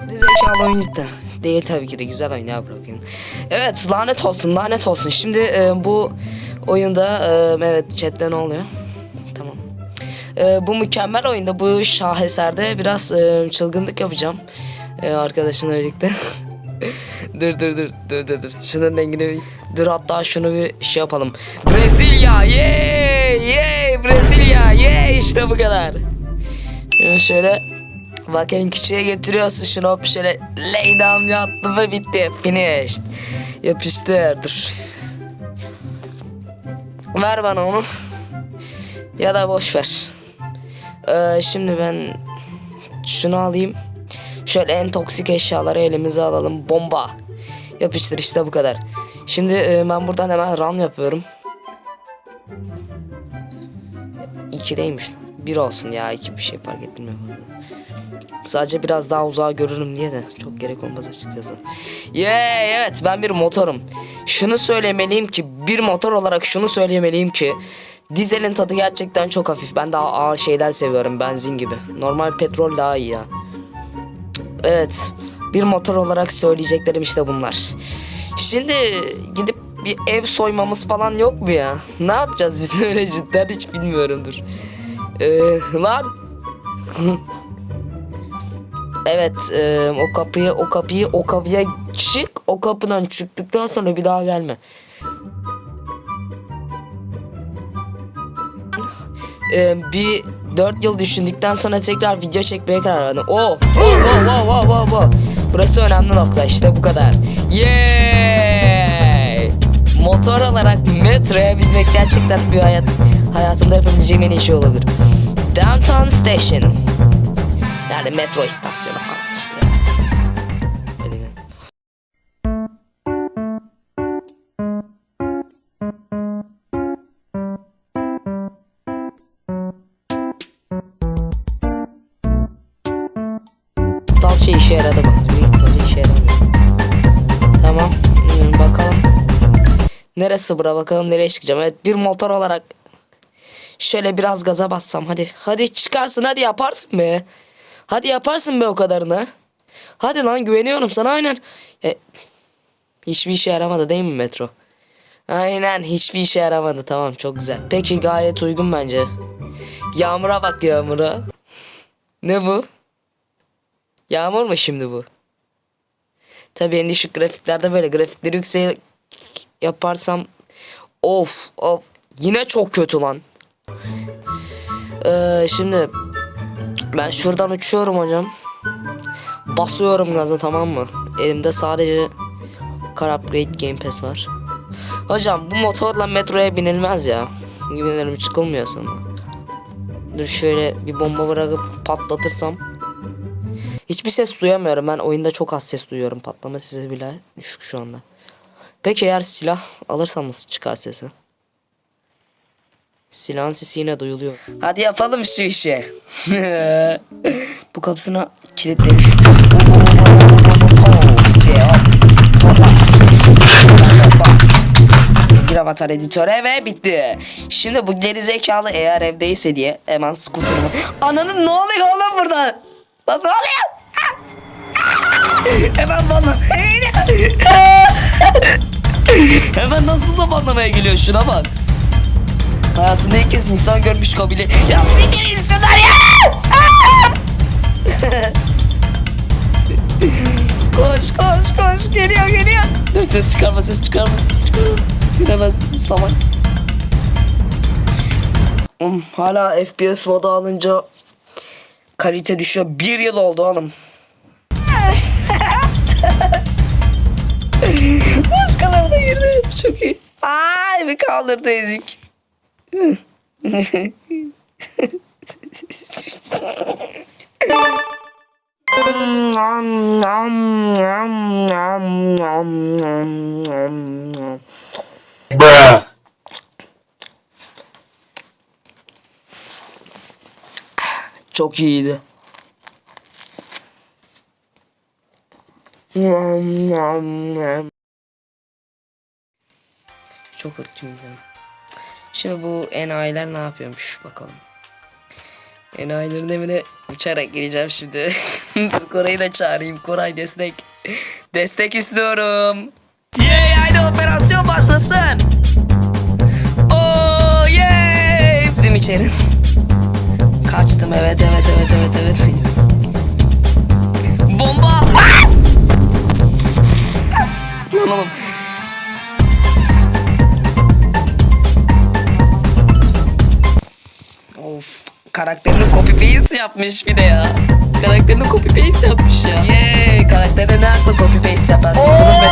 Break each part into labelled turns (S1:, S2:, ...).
S1: Zekalı oyuncu da değil tabii ki de güzel oyun ya bırakayım. Evet lanet olsun lanet olsun. Şimdi e, bu oyunda e, evet chatte ne oluyor? Tamam. E, bu mükemmel oyunda bu şaheserde biraz e, çılgınlık yapacağım. E, arkadaşımla birlikte. dur dur dur dur dur dur. Şunun rengini. Dur hatta şunu bir şey yapalım. Brezilya yey yey Brezilya yey işte bu kadar. Şunu şöyle Bak en küçüğe getiriyorsun şunu hop şöyle lay down yattım ve bitti. Finished. Yapıştır dur. Ver bana onu. Ya da boş ver. Ee, şimdi ben şunu alayım. Şöyle en toksik eşyaları elimize alalım. Bomba. Yapıştır işte bu kadar. Şimdi e, ben buradan hemen run yapıyorum. İkideymiş. Bir olsun ya iki bir şey fark etmiyor. Sadece biraz daha uzağa görürüm diye de çok gerek olmaz açıkçası. Yeah, evet ben bir motorum. Şunu söylemeliyim ki bir motor olarak şunu söylemeliyim ki dizelin tadı gerçekten çok hafif. Ben daha ağır şeyler seviyorum benzin gibi. Normal petrol daha iyi ya. Evet bir motor olarak söyleyeceklerim işte bunlar. Şimdi gidip bir ev soymamız falan yok mu ya? Ne yapacağız biz öyle cidden hiç bilmiyorumdur. Ee, lan Evet e, o kapıyı o kapıyı o kapıya çık o kapıdan çıktıktan sonra bir daha gelme. E, bir 4 yıl düşündükten sonra tekrar video çekmeye karar verdim. Oh, oh, oh, oh, oh, oh, oh. Burası önemli nokta işte bu kadar. Yay! Motor olarak metroya binmek gerçekten bir hayat hayatımda yapabileceğim en iyi şey olabilir. Downtown Station. Yani metro istasyonu falan işte. Dal şey işe yaradı mı? Büyük işe yaramıyor. Tamam. bakalım. Neresi bura bakalım nereye çıkacağım. Evet bir motor olarak Şöyle biraz gaza bassam hadi. Hadi çıkarsın hadi yaparsın be. Hadi yaparsın be o kadarını. Hadi lan güveniyorum sana aynen. E, hiçbir işe yaramadı değil mi metro? Aynen hiçbir işe yaramadı tamam çok güzel. Peki gayet uygun bence. Yağmura bak yağmura. Ne bu? Yağmur mu şimdi bu? Tabii en düşük grafiklerde böyle grafikleri yüksek yaparsam of of yine çok kötü lan. Ee, şimdi ben şuradan uçuyorum hocam. Basıyorum gazı tamam mı? Elimde sadece Car Upgrade Game Pass var. Hocam bu motorla metroya binilmez ya. Ederim çıkılmıyor sonra. Dur şöyle bir bomba bırakıp patlatırsam. Hiçbir ses duyamıyorum. Ben oyunda çok az ses duyuyorum. Patlama sesi bile düşük şu anda. Peki eğer silah alırsam nasıl çıkar sesi? Silahın sesi yine duyuluyor. Hadi yapalım şu işi. Bu kapısına kilitlemiş. Bir avatar editöre ve bitti. Şimdi bu geri zekalı eğer evdeyse diye hemen skuterımı... Ananın ne oluyor oğlum burada? Lan ne oluyor? hemen bana... hemen nasıl da banlamaya geliyor şuna bak. Hayatında ilk kez insan görmüş kabile. Ya siktir git şuradan ya! koş koş koş geliyor geliyor. Dur ses çıkarma ses çıkarma ses çıkarma. Giremez bir salak. Um, hala FPS modu alınca kalite düşüyor. Bir yıl oldu oğlum. Başkaları da girdi. Çok iyi. Ay bir kaldırdı ezik.
S2: Bruh.
S1: Çok iyiydi. Çok ırkçı izledim. Şimdi bu enayiler ne yapıyormuş bakalım. Enayilerin evine uçarak geleceğim şimdi. Dur Koray'ı da çağırayım. Koray destek. Destek istiyorum. Yay haydi operasyon başlasın. Oo yay. Gittim içeri. Kaçtım evet evet evet evet evet. Bomba. Lan oğlum. Karakterini copy paste yapmış bir de ya. Karakterini copy paste yapmış ya. Yeee karakterine ne aklı copy paste yaparsın. Bunun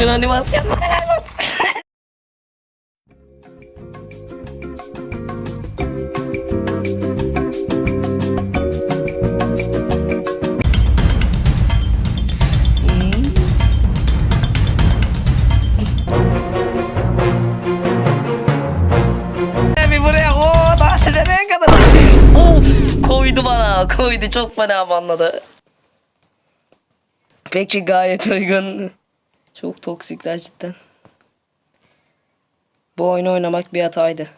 S1: Bu oyunun animasyonları berbat. Bir buraya o daha nereye kadar? Of koydu bana koydu çok fena banladı. Peki gayet uygun. Çok toksikler cidden. Bu oyunu oynamak bir hataydı.